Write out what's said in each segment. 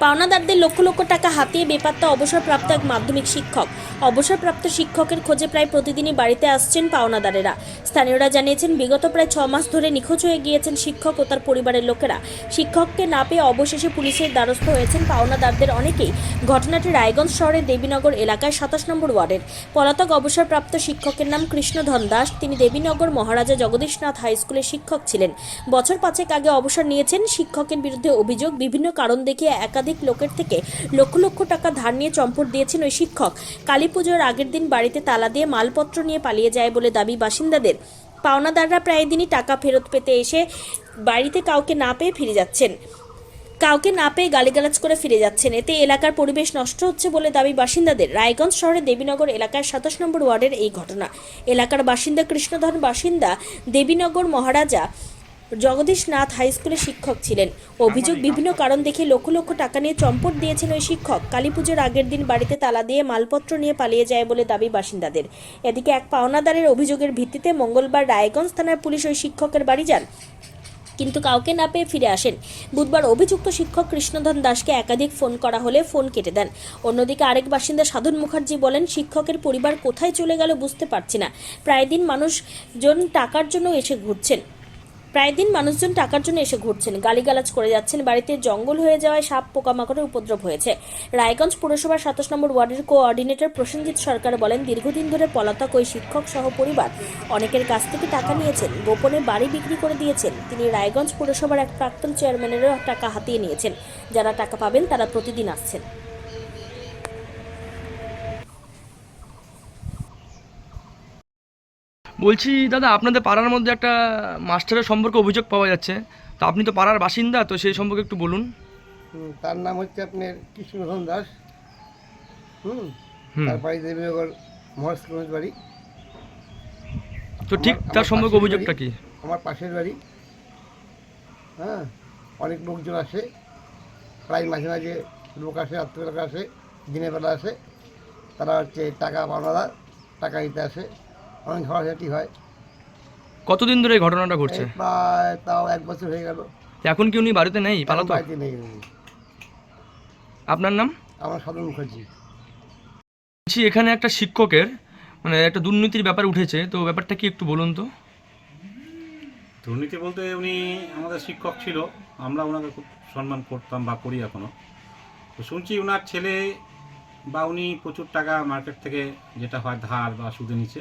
পাওনাদারদের লক্ষ লক্ষ টাকা হাতিয়ে বেপাত্তা অবসরপ্রাপ্ত এক মাধ্যমিক শিক্ষক। অবসরপ্রাপ্ত শিক্ষকের খোঁজে প্রায় প্রতিদিনই বাড়িতে আসছেন পাওনাদারেরা। স্থানীয়রা জানিয়েছেন, বিগত প্রায় ছ মাস ধরে নিখোঁজ হয়ে গিয়েছেন শিক্ষক ও তার পরিবারের লোকেরা। শিক্ষককে না পেয়ে অবশেষে পুলিশের দ্বারস্থ হয়েছেন পাওনাদারদের অনেকেই। ঘটনাটি রায়গঞ্জ শহরের দেবীনগর এলাকায় সাতাশ নম্বর ওয়ার্ডের। পলাতক অবসরপ্রাপ্ত শিক্ষকের নাম কৃষ্ণধন দাস। তিনি দেবীনগর মহারাজা জগদীশনাথ হাই স্কুলের শিক্ষক ছিলেন। বছর পাঁচেক আগে অবসর নিয়েছেন। শিক্ষকের বিরুদ্ধে অভিযোগ, বিভিন্ন কারণ দেখিয়ে একাধিক লোকের থেকে লক্ষ লক্ষ টাকা ধার নিয়ে চম্পট দিয়েছেন ওই শিক্ষক। কালী পুজোর আগের দিন বাড়িতে তালা দিয়ে মালপত্র নিয়ে পালিয়ে যায় বলে দাবি বাসিন্দাদের। পাওনাদাররা প্রায় দিনই টাকা ফেরত পেতে এসে বাড়িতে কাউকে না পেয়ে ফিরে যাচ্ছেন। কাউকে না পেয়ে গালিগালাজ করে ফিরে যাচ্ছেন। এতে এলাকার পরিবেশ নষ্ট হচ্ছে বলে দাবি বাসিন্দাদের। রায়গঞ্জ শহরে দেবীনগর এলাকার সাতাশ নম্বর ওয়ার্ডের এই ঘটনা। এলাকার বাসিন্দা কৃষ্ণধর বাসিন্দা, দেবীনগর মহারাজা জগদীশনাথ হাই স্কুলের শিক্ষক ছিলেন। অভিযোগ বিভিন্ন কারণ দেখে লক্ষ লক্ষ টাকা নিয়ে চম্পট দিয়েছেন ওই শিক্ষক। কালী পুজোর আগের দিন বাড়িতে তালা দিয়ে মালপত্র নিয়ে পালিয়ে যায় বলে দাবি বাসিন্দাদের। এদিকে এক পাওনাদারের অভিযোগের ভিত্তিতে মঙ্গলবার রায়গঞ্জ থানার পুলিশ ওই শিক্ষকের বাড়ি যান। কিন্তু কাউকে না পেয়ে ফিরে আসেন। বুধবার অভিযুক্ত শিক্ষক কৃষ্ণধন দাসকে একাধিক ফোন করা হলে ফোন কেটে দেন। অন্যদিকে আরেক বাসিন্দা সাধন মুখার্জি বলেন, শিক্ষকের পরিবার কোথায় চলে গেল বুঝতে পারছি না। প্রায় দিন মানুষজন টাকার জন্য এসে ঘুরছেন। প্রায় দিন মানুষজন টাকার জন্য এসে ঘুরছেন। গালিগালাজ করে যাচ্ছেন। বাড়িতে জঙ্গল হয়ে যাওয়ায় সাপ পোকামাকড়ের উপদ্রব হয়েছে। রায়গঞ্জ পুরসভার সাতাশ নম্বর ওয়ার্ডের কোঅর্ডিনেটর প্রসেনজিৎ সরকার বলেন, দীর্ঘদিন ধরে পলাতক ওই শিক্ষক সহ পরিবার অনেকের কাছ থেকে টাকা নিয়েছেন, গোপনে বাড়ি বিক্রি করে দিয়েছেন। তিনি রায়গঞ্জ পুরসভার এক প্রাক্তন চেয়ারম্যানেরও টাকা হাতিয়ে নিয়েছেন। যারা টাকা পাবেন তারা প্রতিদিন আসছেন। বলছি দাদা আপনাদের পাড়ার মধ্যে একটা মাস্টারের সম্পর্কে অভিযোগ পাওয়া যাচ্ছে। তো আপনি তো পাড়ার বাসিন্দা তো সেই সম্পর্কে একটু বলুন। তার নাম হচ্ছে আপনার কৃষ্ণধন দাস। হুম তার বাড়ি দেবীনগর মহারাজগঞ্জ বাড়ি। তো ঠিক তার সম্পর্কে অভিযোগটা কি? আমার পাশের বাড়ি। হ্যাঁ অনেক লোকজন আসে। প্রায় মাঝে মাঝে লোক আসে রাত্রিবেলা আসে দিনের বেলা আসে। তারা হচ্ছে টাকা পাওনাদার টাকা নিতে আসে। অনেক ঝড়াঝাটি হয়। কতদিন ধরে এই ঘটনাটা ঘটছে? প্রায় তাও এক বছর হয়ে গেল। এখন কি উনি বাড়িতে নেই? পালাতো? বাড়িতে নেই উনি। আপনার নাম? আমার সাধন মুখার্জি। বলছি এখানে একটা শিক্ষকের মানে একটা দুর্নীতির ব্যাপার উঠেছে তো ব্যাপারটা কি একটু বলুন তো? দুর্নীতি বলতে উনি আমাদের শিক্ষক ছিল আমরা ওনাকে খুব সম্মান করতাম বা করি এখনও তো শুনছি ওনার ছেলে বা উনি প্রচুর টাকা মার্কেট থেকে যেটা হয় ধার বা সুদে নিচে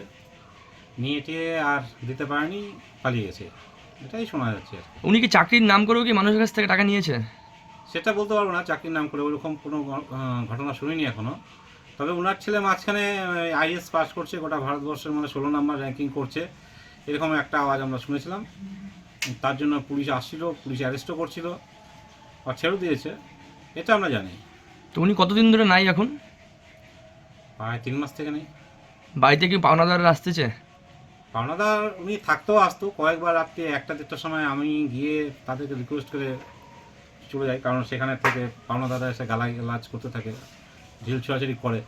নিয়ে টিয়ে আর দিতে পারেনি পালিয়ে গেছে। এটাই শোনা যাচ্ছে আর কি। উনি কি চাকরির নাম করেও কি মানুষের কাছ থেকে টাকা নিয়েছে? সেটা বলতে পারব না চাকরির নাম করে ওরকম কোনো ঘটনা শুনিনি এখনও তবে ওনার ছেলে মাঝখানে আইএস পাস করছে গোটা ভারতবর্ষের মানে ষোলো নাম্বার র্যাঙ্কিং করছে। এরকম একটা আওয়াজ আমরা শুনেছিলাম। তার জন্য পুলিশ আসছিল পুলিশ অ্যারেস্টও করছিল আর ছেড়ে দিয়েছে। এটা আমরা জানি। তো উনি কতদিন ধরে নাই এখন? প্রায় তিন মাস থেকে নেই। বাড়িতে কি পাওনাদাররা আসতেছে? পাওনাদার উনি থাকতেও আসতো। কয়েকবার রাত্রে একটা দেড়টার সময় আমি গিয়ে তাদেরকে রিকোয়েস্ট করে চলে যাই কারণ সেখানে থেকে পাওনাদাররা এসে গালা গালাজ করতে থাকে ঢিল ছোড়াছড়ি করে।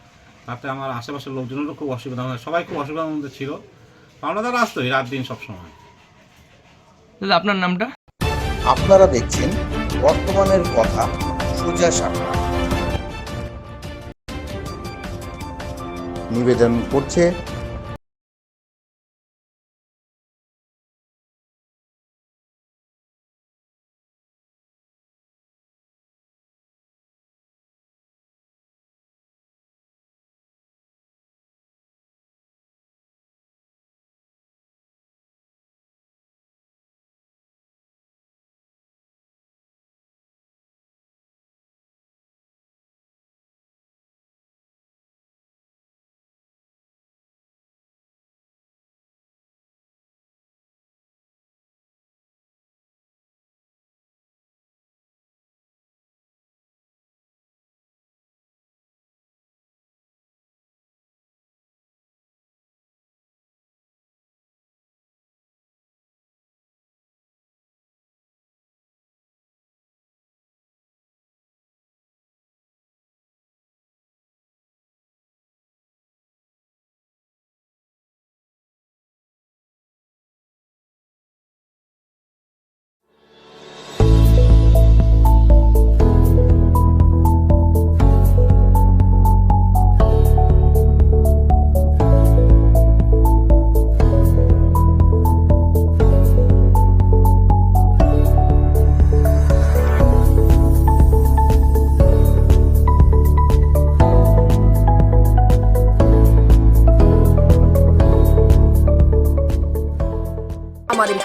তাতে আমার আশেপাশের লোকজনেরও খুব অসুবিধা হয় সবাই খুব অসুবিধার মধ্যে ছিল। পাওনাদার আসতোই রাত দিন সব সময়। দাদা আপনার নামটা? আপনারা দেখছেন বর্তমানের কথা সোজা সাপটা নিবেদন করছে